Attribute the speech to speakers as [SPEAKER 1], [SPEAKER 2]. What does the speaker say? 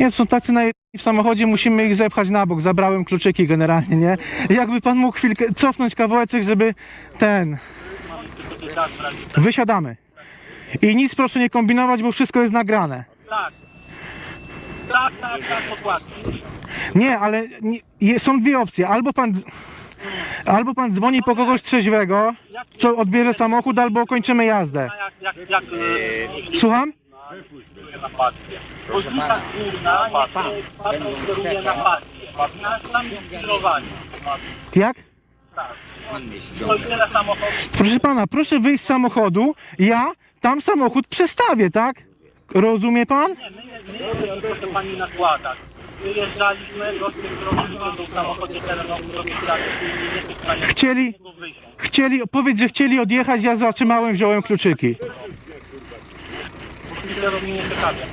[SPEAKER 1] Nie, są tacy na w samochodzie, musimy ich zepchać na bok. Zabrałem kluczyki generalnie, nie? Jakby pan mógł chwilkę cofnąć kawałeczek, żeby ten... Wysiadamy. I nic proszę nie kombinować, bo wszystko jest nagrane.
[SPEAKER 2] Tak. Tak, tak, tak, dokładnie.
[SPEAKER 1] Nie, ale nie, je- są dwie opcje. Albo pan, albo pan dzwoni po kogoś trzeźwego, co odbierze samochód, albo kończymy jazdę. Słucham?
[SPEAKER 2] Na partie. Poźnica górna, jak patrol kieruje na partie. Na sam skierowanie.
[SPEAKER 1] Jak?
[SPEAKER 2] Tak. To tyle samochodów.
[SPEAKER 1] Proszę pana, proszę wyjść z samochodu, ja tam samochód przestawię, tak? Rozumie pan?
[SPEAKER 2] Nie, my nie, my nie proszę pani nakładać. Wyjeżdżaliśmy, gościem, który był w samochodzie terenowym, robił trasy, nie jesteś w stanie
[SPEAKER 1] Chcieli,
[SPEAKER 2] tego wyjść.
[SPEAKER 1] chcieli, powiedz, że chcieli odjechać, ja zatrzymałem, wziąłem kluczyki.
[SPEAKER 2] Bo mi nie przeszkadza.